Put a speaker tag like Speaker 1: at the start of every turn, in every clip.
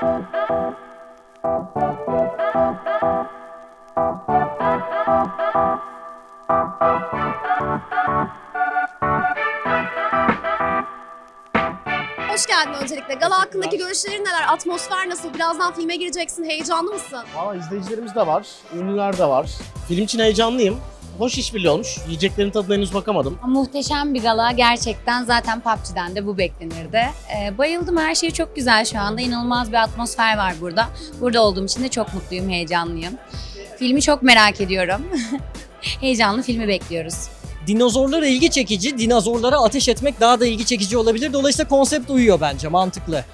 Speaker 1: Hoş geldin öncelikle. Gala hakkındaki görüşlerin neler? Atmosfer nasıl? Birazdan filme gireceksin. Heyecanlı mısın?
Speaker 2: Valla izleyicilerimiz de var, ünlüler de var. Film için heyecanlıyım. Hoş işbirliği olmuş. Yiyeceklerin tadına henüz bakamadım.
Speaker 3: Muhteşem bir gala gerçekten zaten PUBG'den de bu beklenirdi. Ee, bayıldım her şey çok güzel şu anda inanılmaz bir atmosfer var burada. Burada olduğum için de çok mutluyum, heyecanlıyım. Filmi çok merak ediyorum. Heyecanlı filmi bekliyoruz.
Speaker 4: dinozorlara ilgi çekici, dinozorlara ateş etmek daha da ilgi çekici olabilir. Dolayısıyla konsept uyuyor bence, mantıklı.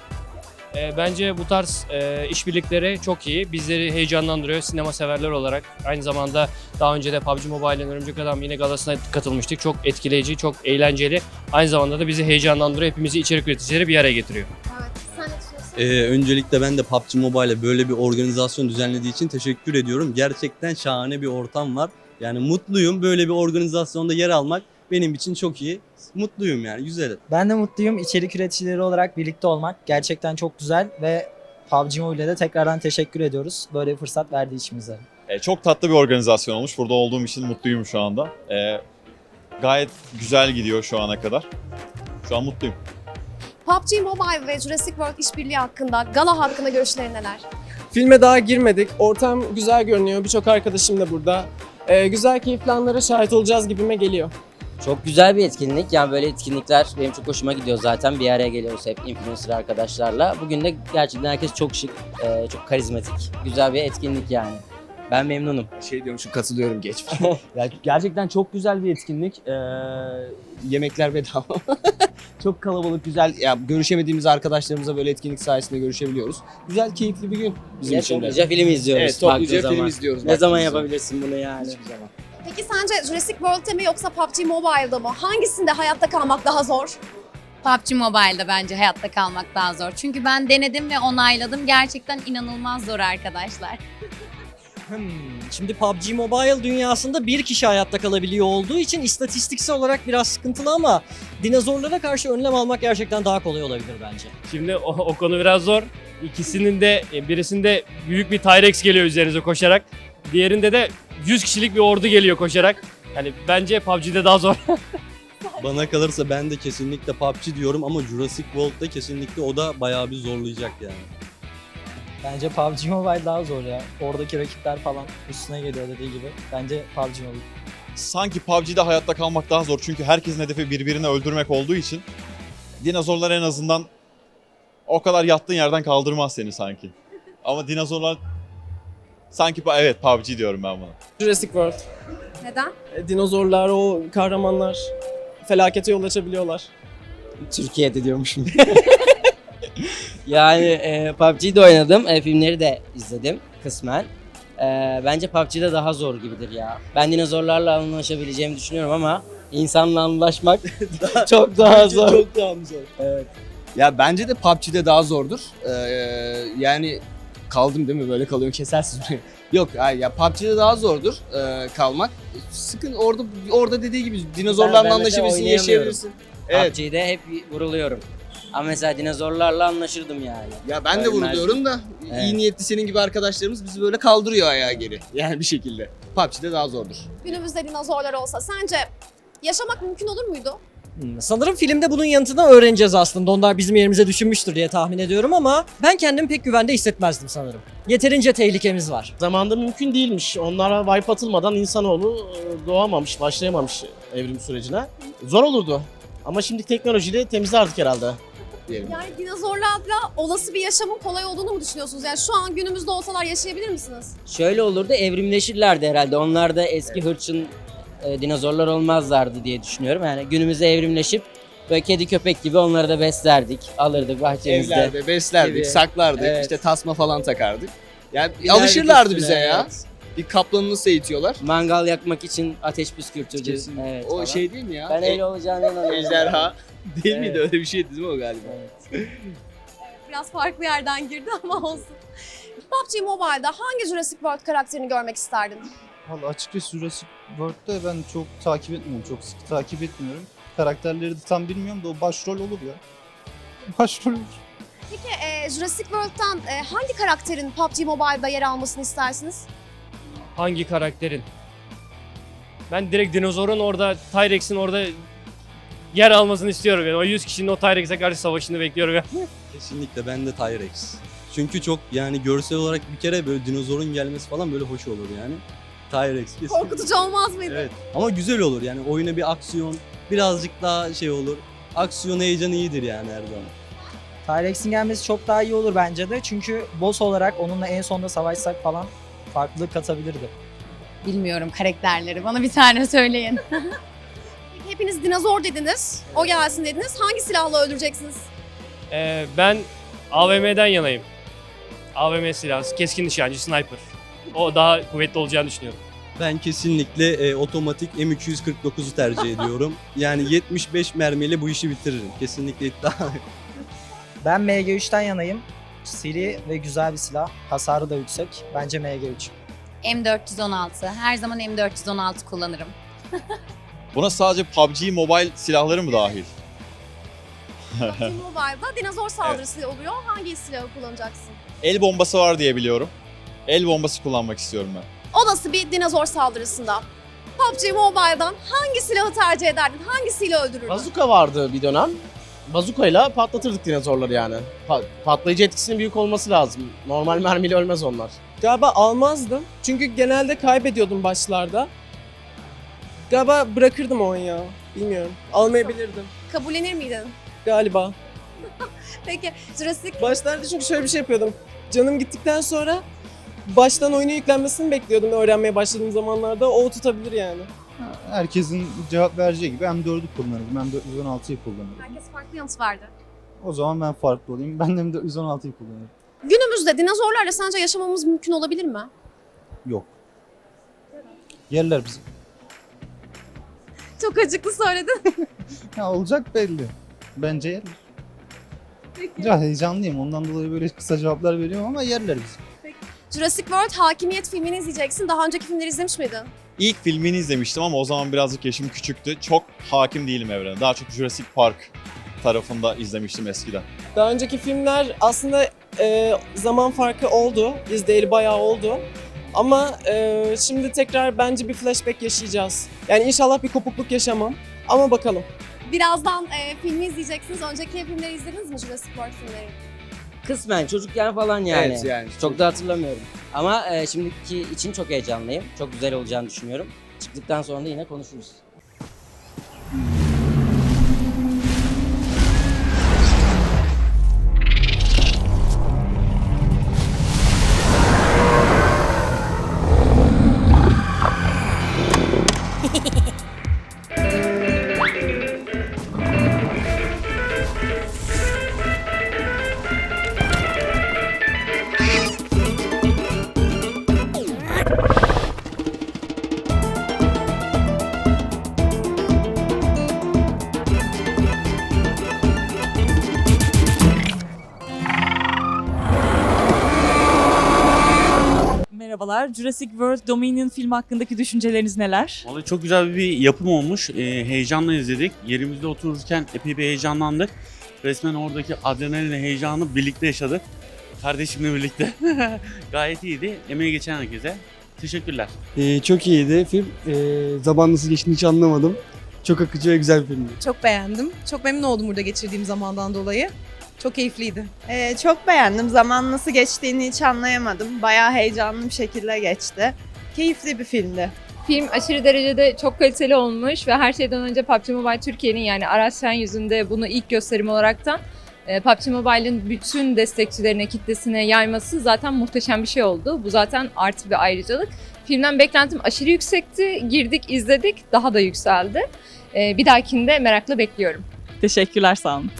Speaker 5: E, bence bu tarz e, işbirlikleri çok iyi. Bizleri heyecanlandırıyor sinema severler olarak. Aynı zamanda daha önce de PUBG Mobile'ın Örümcek Adam yine galasına katılmıştık. Çok etkileyici, çok eğlenceli. Aynı zamanda da bizi heyecanlandırıyor. Hepimizi içerik üreticileri bir araya getiriyor.
Speaker 1: Evet. Sen?
Speaker 6: Ee, öncelikle ben de PUBG Mobile'e böyle bir organizasyon düzenlediği için teşekkür ediyorum. Gerçekten şahane bir ortam var. Yani mutluyum. Böyle bir organizasyonda yer almak benim için çok iyi. Mutluyum yani güzel.
Speaker 7: Ben de mutluyum. İçerik üreticileri olarak birlikte olmak gerçekten çok güzel ve PUBG Mobile'e de tekrardan teşekkür ediyoruz. Böyle bir fırsat verdiği için bize.
Speaker 8: E, çok tatlı bir organizasyon olmuş. Burada olduğum için mutluyum şu anda. E, gayet güzel gidiyor şu ana kadar. Şu an mutluyum.
Speaker 1: PUBG Mobile ve Jurassic World işbirliği hakkında, gala hakkında görüşlerin neler?
Speaker 9: Filme daha girmedik. Ortam güzel görünüyor. Birçok arkadaşım da burada. Ee, güzel keyifli anlara şahit olacağız gibime geliyor.
Speaker 10: Çok güzel bir etkinlik. Yani böyle etkinlikler benim çok hoşuma gidiyor zaten. Bir araya geliyoruz hep influencer arkadaşlarla. Bugün de gerçekten herkes çok şık, e, çok karizmatik. Güzel bir etkinlik yani. Ben memnunum.
Speaker 11: Şey diyorum şu katılıyorum geç. ya gerçekten çok güzel bir etkinlik. Ee, yemekler bedava. çok kalabalık güzel. Ya görüşemediğimiz arkadaşlarımızla böyle etkinlik sayesinde görüşebiliyoruz. Güzel keyifli bir gün bizim
Speaker 10: Ya
Speaker 11: için de.
Speaker 10: topluca film izliyoruz.
Speaker 11: Evet topluca film
Speaker 10: zaman.
Speaker 11: izliyoruz.
Speaker 10: Ne zaman
Speaker 11: baktığımız
Speaker 10: yapabilirsin bunu yani?
Speaker 11: Hiçbir zaman.
Speaker 1: Peki sence Jurassic World'te mi yoksa PUBG Mobile'da mı? Hangisinde hayatta kalmak daha zor?
Speaker 3: PUBG Mobile'da bence hayatta kalmak daha zor. Çünkü ben denedim ve onayladım. Gerçekten inanılmaz zor arkadaşlar.
Speaker 4: Hmm, Şimdi PUBG Mobile dünyasında bir kişi hayatta kalabiliyor olduğu için istatistiksel olarak biraz sıkıntılı ama dinozorlara karşı önlem almak gerçekten daha kolay olabilir bence.
Speaker 5: Şimdi o, o konu biraz zor. İkisinin de e, birisinde büyük bir T-Rex geliyor üzerinize koşarak. Diğerinde de 100 kişilik bir ordu geliyor koşarak. Yani bence PUBG'de daha zor.
Speaker 6: Bana kalırsa ben de kesinlikle PUBG diyorum ama Jurassic World'da kesinlikle o da bayağı bir zorlayacak yani.
Speaker 7: Bence PUBG Mobile daha zor ya. Oradaki rakipler falan üstüne geliyor dediği gibi. Bence PUBG Mobile.
Speaker 8: Sanki PUBG'de hayatta kalmak daha zor. Çünkü herkesin hedefi birbirini öldürmek olduğu için. Dinozorlar en azından o kadar yattığın yerden kaldırmaz seni sanki. Ama dinozorlar sanki evet PUBG diyorum ben buna.
Speaker 9: Jurassic World.
Speaker 1: Neden?
Speaker 9: E, dinozorlar, o kahramanlar felakete yol açabiliyorlar.
Speaker 10: Türkiye'de diyormuşum. yani e, PUBG'de oynadım. E, filmleri de izledim kısmen. E, bence PUBG'de daha zor gibidir ya. Ben dinozorlarla anlaşabileceğimi düşünüyorum ama insanla anlaşmak çok daha zor.
Speaker 11: Çok daha mı zor? Evet. Ya bence de PUBG'de daha zordur. Ee, yani kaldım değil mi? Böyle kalıyorsun kesersin beni. Yok ay ya PUBG'de daha zordur e, kalmak. Sıkın orada orada dediği gibi dinozorlarla anlaşabilirsin, yaşayabilirsin. Evet.
Speaker 10: PUBG'de hep vuruluyorum. Ama mesela dinozorlarla anlaşırdım yani.
Speaker 11: Ya ben de
Speaker 10: Ölmez.
Speaker 11: vuruluyorum da
Speaker 10: Evet.
Speaker 11: iyi niyetli senin gibi arkadaşlarımız bizi böyle kaldırıyor ayağa geri. Yani bir şekilde. PUBG'de daha zordur.
Speaker 1: Günümüzde dinozorlar olsa sence yaşamak mümkün olur muydu?
Speaker 4: Sanırım filmde bunun yanıtını öğreneceğiz aslında. Onlar bizim yerimize düşünmüştür diye tahmin ediyorum ama ben kendimi pek güvende hissetmezdim sanırım. Yeterince tehlikemiz var.
Speaker 2: Zamanında mümkün değilmiş. Onlara wipe atılmadan insanoğlu e, doğamamış, başlayamamış evrim sürecine. Zor olurdu. Ama şimdi teknolojiyle temizlerdik herhalde.
Speaker 11: Diyelim.
Speaker 1: Yani dinozorlarla olası bir yaşamın kolay olduğunu mu düşünüyorsunuz? Yani şu an günümüzde olsalar yaşayabilir misiniz?
Speaker 10: Şöyle olurdu evrimleşirlerdi herhalde. Onlar da eski hırçın e, dinozorlar olmazlardı diye düşünüyorum. Yani günümüzde evrimleşip böyle kedi köpek gibi onları da beslerdik. Alırdık bahçemizde.
Speaker 11: Evlerde beslerdik,
Speaker 10: Gibi.
Speaker 11: saklardık,
Speaker 10: Evet.
Speaker 11: işte tasma falan takardık. Yani
Speaker 10: İlerdik
Speaker 11: alışırlardı
Speaker 10: üstüne,
Speaker 11: bize ya.
Speaker 10: evet.
Speaker 11: Bir kaplanını eğitiyorlar?
Speaker 10: Mangal yakmak için ateş püskürtürdü. Evet,
Speaker 11: o
Speaker 10: falan.
Speaker 11: şey değil mi ya?
Speaker 10: Ben
Speaker 11: E-
Speaker 10: öyle olacağına inanıyorum.
Speaker 11: Ejderha. Değil
Speaker 10: Evet.
Speaker 11: miydi? Öyle bir şeydi değil mi o galiba?
Speaker 10: Evet.
Speaker 1: Biraz farklı yerden girdi ama olsun. PUBG Mobile'da hangi Jurassic World karakterini görmek isterdin?
Speaker 12: Valla açıkçası Jurassic World'de ben çok takip etmiyorum. Çok sık takip etmiyorum. Karakterleri de tam bilmiyorum da o başrol olur ya. Başrol olur.
Speaker 1: Peki e, Jurassic World'dan e, hangi karakterin PUBG Mobile'da yer almasını istersiniz?
Speaker 5: Hangi karakterin? Ben direkt dinozorun orada, T-Rex'in orada yer almasını istiyorum. Yani o 100 kişinin o T-Rex'e karşı savaşını bekliyorum. ya.
Speaker 6: Kesinlikle ben de T-Rex. Çünkü çok yani görsel olarak bir kere böyle dinozorun gelmesi falan böyle hoş olur yani. T-Rex kesin.
Speaker 1: Korkutucu olmaz mıydı?
Speaker 6: Evet ama güzel olur yani oyuna bir aksiyon birazcık daha şey olur. Aksiyon heyecanı iyidir yani her zaman.
Speaker 7: T-Rex'in gelmesi çok daha iyi olur bence de. Çünkü boss olarak onunla en sonda savaşsak falan farklılık katabilirdi.
Speaker 3: Bilmiyorum karakterleri. Bana bir tane söyleyin.
Speaker 1: Peki hepiniz dinozor dediniz. O gelsin dediniz. Hangi silahla öldüreceksiniz?
Speaker 5: Ee, ben AVM'den yanayım. AVM silahı, keskin nişancı, sniper. O daha kuvvetli olacağını düşünüyorum.
Speaker 6: Ben kesinlikle e, otomatik M249'u tercih ediyorum. Yani 75 mermiyle bu işi bitiririm. Kesinlikle iddia.
Speaker 7: Ben MG3'ten yanayım. Seri ve güzel bir silah. Hasarı da yüksek. Bence MG3.
Speaker 3: M416. Her zaman M416 kullanırım.
Speaker 8: Buna sadece PUBG Mobile silahları mı dahil?
Speaker 1: PUBG Mobile'da dinozor saldırısı oluyor. Hangi silahı kullanacaksın?
Speaker 8: El bombası var diye biliyorum. El bombası kullanmak istiyorum ben.
Speaker 1: Olası bir dinozor saldırısında PUBG Mobile'dan hangi silahı tercih ederdin? Hangisiyle öldürürdün?
Speaker 2: Bazuka vardı bir dönem. Bazukayla patlatırdık dinozorları yani. Pa- patlayıcı etkisinin büyük olması lazım. Normal mermiyle ölmez onlar.
Speaker 9: Galiba almazdım. Çünkü genelde kaybediyordum başlarda. Galiba bırakırdım o an ya. Bilmiyorum. Almayabilirdim.
Speaker 1: Kabullenir miydin?
Speaker 9: Galiba.
Speaker 1: Peki Jurassic
Speaker 9: Başlarda çünkü şöyle bir şey yapıyordum. Canım gittikten sonra baştan oyuna yüklenmesini bekliyordum öğrenmeye başladığım zamanlarda. O tutabilir yani.
Speaker 12: Herkesin cevap vereceği gibi M4'ü kullanırım. M416'yı kullanırım.
Speaker 1: herkes farklı yanıt verdi.
Speaker 12: O zaman ben farklı olayım. Ben de M416'yı kullanırım.
Speaker 1: Günümüzde dinozorlarla sence yaşamamız mümkün olabilir mi?
Speaker 12: Yok. Yerler bizi.
Speaker 1: Çok acıklı söyledin.
Speaker 12: Ya olacak belli. Bence yerler. Ya heyecanlıyım. Ondan dolayı böyle kısa cevaplar veriyorum ama yerler bizi.
Speaker 1: Jurassic World Hakimiyet filmini izleyeceksin. Daha önceki filmleri izlemiş miydin?
Speaker 8: İlk filmini izlemiştim ama o zaman birazcık yaşım küçüktü. Çok hakim değilim evrene. Daha çok Jurassic Park tarafında izlemiştim eskiden.
Speaker 9: Daha önceki filmler aslında e, zaman farkı oldu. İzleyeli bayağı oldu. Ama e, şimdi tekrar bence bir flashback yaşayacağız. Yani inşallah bir kopukluk yaşamam. Ama bakalım.
Speaker 1: Birazdan e, filmi izleyeceksiniz. Önceki filmleri izlediniz mi Jurassic World filmleri?
Speaker 10: Kısmen çocukken falan yani.
Speaker 11: Evet yani.
Speaker 10: Çok da hatırlamıyorum. Ama e, şimdiki için çok heyecanlıyım. Çok güzel olacağını düşünüyorum. Çıktıktan sonra da yine konuşuruz.
Speaker 13: Merhabalar. Jurassic World Dominion film hakkındaki düşünceleriniz neler?
Speaker 14: Vallahi çok güzel bir yapım olmuş. Ee, heyecanla izledik. Yerimizde otururken epey bir heyecanlandık. Resmen oradaki adrenalin heyecanı birlikte yaşadık. Kardeşimle birlikte. Gayet iyiydi. Emeği geçen herkese teşekkürler.
Speaker 11: Ee, çok iyiydi film. Ee, zaman nasıl geçtiğini hiç anlamadım. Çok akıcı ve güzel bir filmdi.
Speaker 15: Çok beğendim. Çok memnun oldum burada geçirdiğim zamandan dolayı. Çok keyifliydi.
Speaker 16: Ee, çok beğendim. Zaman nasıl geçtiğini hiç anlayamadım. Bayağı heyecanlı bir şekilde geçti. Keyifli bir filmdi.
Speaker 17: Film aşırı derecede çok kaliteli olmuş ve her şeyden önce PUBG Mobile Türkiye'nin yani Araç Sen yüzünde bunu ilk gösterim olaraktan PUBG Mobile'ın bütün destekçilerine, kitlesine yayması zaten muhteşem bir şey oldu. Bu zaten artı bir ayrıcalık. Filmden beklentim aşırı yüksekti. Girdik, izledik. Daha da yükseldi. E, bir dahakinde merakla bekliyorum.
Speaker 13: Teşekkürler, sağ olun.